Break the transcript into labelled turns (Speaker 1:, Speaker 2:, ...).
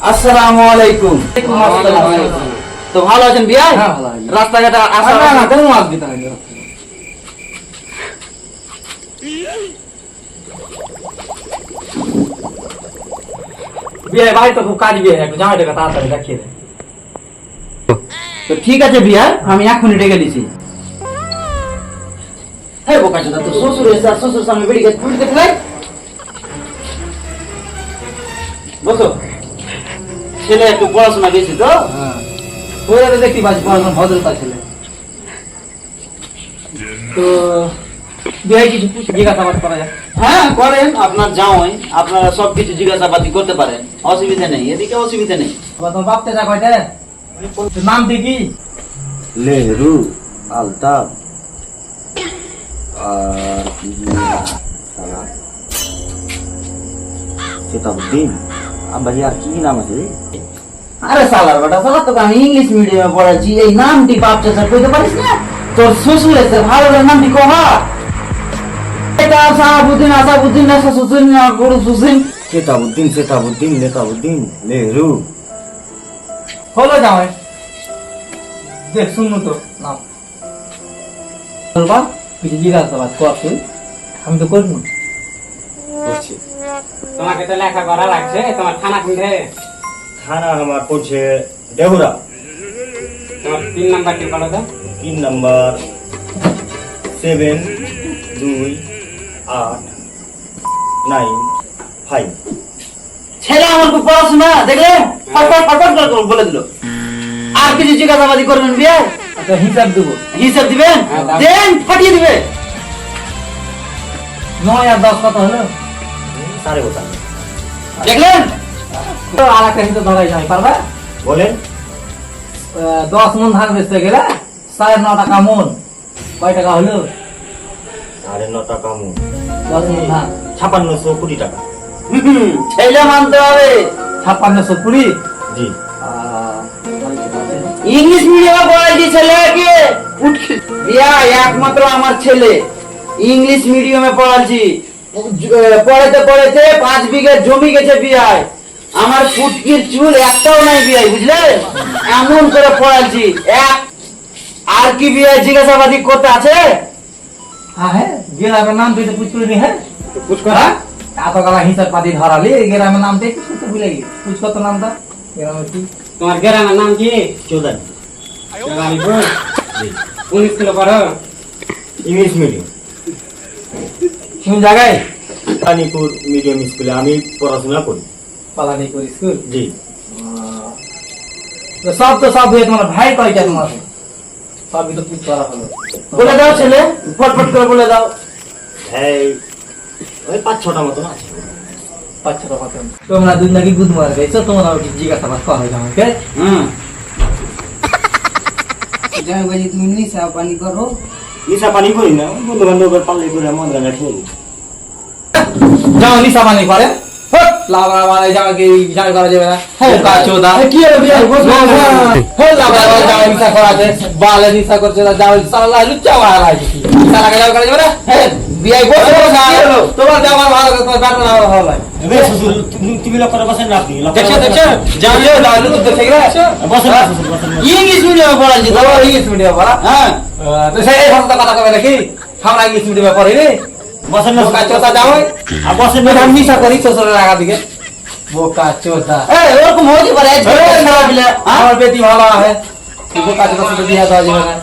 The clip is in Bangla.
Speaker 1: আসসালামু আলাইকুম তো ভালো আছেন বিয়াই
Speaker 2: হ্যাঁ, ভালো আছি।
Speaker 1: রাস্তাঘাটে আসা
Speaker 2: না না কোনো মাছ দিতে হয়নি বিয়ে ভাই তো খুব কাজ বিয়ে একটু জামাইটাকে তাড়াতাড়ি দেখিয়ে দে
Speaker 1: তো ঠিক আছে বিয়াই আমি এখনই ডেকে দিছি হ্যাঁ বোকা চোদা তো শ্বশুর এসে আর শ্বশুর সামনে বেরিয়ে গেছে ফুটকে ফেলাই বসো ছেলে একটু পড়াশোনা বেশি তো?
Speaker 2: হ্যাঁ। ওই দেখতে পাচ্ছি পড়াশোনা ভদ্রতা ছেলে। তো বিয়ে কিছু জিজ্ঞাসাবাদ করা যায়
Speaker 1: হ্যাঁ করেন। আপনার জামাই আপনারা সবকিছু জিজ্ঞাসাবাদি করতে পারেন। অসুবিধা নেই এদিকে অসুবিধা নেই।
Speaker 2: তোমার বাপতে যা কয়টা নাম কি
Speaker 3: নেহরু আলতাফ আর কি সেতাবুদ্দিন। আর কি নাম আছে?
Speaker 1: আরে সালার বেটা সালা তোকে আমি ইংলিশ মিডিয়ামে পড়াচ্ছি এই নামটি বাপ চাচা কইতে পারিস না? তোর শ্বশুর এসে ভালো করে নামটি কহা এটা সাহাবুদ্দিন আসাবুদ্দিন না শ্বশুর না গরু
Speaker 3: সেতাবুদ্দিন সেতাবুদ্দিন নেতাবুদ্দিন নেহরু।
Speaker 2: হলো জামাই। দেখ শুনু তো নাম। বলবা কিছু জিজ্ঞাসাবাদ আমি তো করব।
Speaker 3: করছে
Speaker 4: তোমাকে তো লেখা করা লাগছে তোমার থানা কোনঠে
Speaker 3: থানা আমার পড়ছে দেহুরা
Speaker 4: তিন নাম্বারটি বলো তো?
Speaker 3: তিন নাম্বার সেভেন দুই আট নাইন ফাইভ।
Speaker 1: ছেলে আমার খুব পড়াশোনা দেখলে? ফটফট ফটফট করে বলে দিল। আর কিছু জিজ্ঞাসাবাদি করবেন বিয়ে
Speaker 2: আচ্ছা হিসাব দেবো।
Speaker 1: হিসাব দিবেন
Speaker 4: হ্যাঁ,
Speaker 1: দেন ফাটিয়ে দিবে।
Speaker 2: নয় আর দশ কত হলো?
Speaker 3: সাড়ে কোথা
Speaker 1: দেখলেন?
Speaker 2: তো আর একটা হিসাব ধরাই যাই পারবা?
Speaker 3: বলেন।
Speaker 2: দশ মন ধান বেচতে গেলে সাড়ে ন টাকা মন। কয় টাকা হলো?
Speaker 3: সাড়ে ন টাকা মন।
Speaker 2: দশ মন ধান।
Speaker 3: ছাপান্নশো কুড়ি টাকা।
Speaker 1: ছেলে মানতে হবে।
Speaker 2: ছাপ্পান্নশো কুড়ি?
Speaker 3: জি।
Speaker 1: ইংলিশ মিডিয়ামে পড়াইছি ছেলেকে বিয়া একমাত্র আমার ছেলে। ইংলিশ মিডিয়ামে পড়াচ্ছি। পড়াতে পড়াতে পাঁচ বিঘা জমি গেছে বিয়ায়। আমার ফুটকির চুল একটাও নাই বিয়াই বুঝলে? এমন করে পড়াচ্ছি। এক আর কি বিয়ায় জিজ্ঞাসাবাদি করতে আছে?
Speaker 2: হ্যাঁ গ্রামের নাম তুই তো পুছ হ্যাঁ? হিসাব পাতি ধরালি গ্রামের নাম দেখি তো ভুলে গেছি নামটা। গ্রামের কি?
Speaker 4: তোমার গ্রামের নাম কি?
Speaker 3: চৌদান
Speaker 4: জগালিপুর কোন স্কুলে পড়ো?
Speaker 3: English medium.
Speaker 2: কোন জায়গায়?
Speaker 3: পানিপুর মিডিয়াম স্কুলে। আমি পড়াশোনা করি।
Speaker 2: পালানিপুর স্কুল।
Speaker 3: জি।
Speaker 2: সব তো সব হয়ে তোমার ভাই কয়টা তোমার? সবই তো পুছ করা হলো।
Speaker 1: বলে দাও ছেলে ফটফট করে বলে দাও।
Speaker 3: হ্যাঁ ওই পাঁচ ছটা মতন আছে।
Speaker 2: পাঁচ ছটা মতন। তোমরা দুই নাকি গুদ মার গেছো তোমরা কি জিজ্ঞাসাবাদ করা হয় আমাকে?
Speaker 1: হুম।
Speaker 5: জয় বাজি তুমি নিশা পানি করো।
Speaker 3: নিশা পানি করি না বন্ধু বান্ধবের পাল্লে করে মন গাঁজা খেয়ে
Speaker 2: যাও নিশা পানি করে। লাবড়া মারা যাকে জাল করা যাবে না? বোকা চোদা। কি হবে বিয়া বস হল লাবড়া মারা যাও নিশা করাতে বালে নিশা করছে না যাও সালা লুচ্চা মারা লাগে কি নিশা করা যাবে না? হ্যাঁ বিয়াই বস। না তোমার দেওয়ার ভালো তোমার ব্যাটা না ভালো লাগে।
Speaker 3: এ শ্বশুর তুমি তুমি লক্ষ্য বসেন না আপনি
Speaker 2: দেখছ দেখছ? যাও যাও যাও দেখে গেছে
Speaker 3: বসেন না শ্বশুর বসেন না।
Speaker 1: ইংলিশ মিডিয়ামে পড়াচ্ছি তো
Speaker 2: তো ইংলিশ মিডিয়াম পড়া।
Speaker 1: হ্যাঁ।
Speaker 2: তো সেই ভাষা কথা কবে নাকি? আমরা ইংলিশ মিডিয়ামে পড়ি রে
Speaker 3: বসেন না
Speaker 2: বোকা চোদা যাও
Speaker 3: আর বসেন না
Speaker 2: আমি নিশা করি শ্বশুরের আগা দিকে। বোকা চোদা
Speaker 1: এই, ওরকম হতে পারে
Speaker 2: আমার বেটি ভালো আছে বোকা চোদার সাথে বিয়ে দেওয়া যাবে না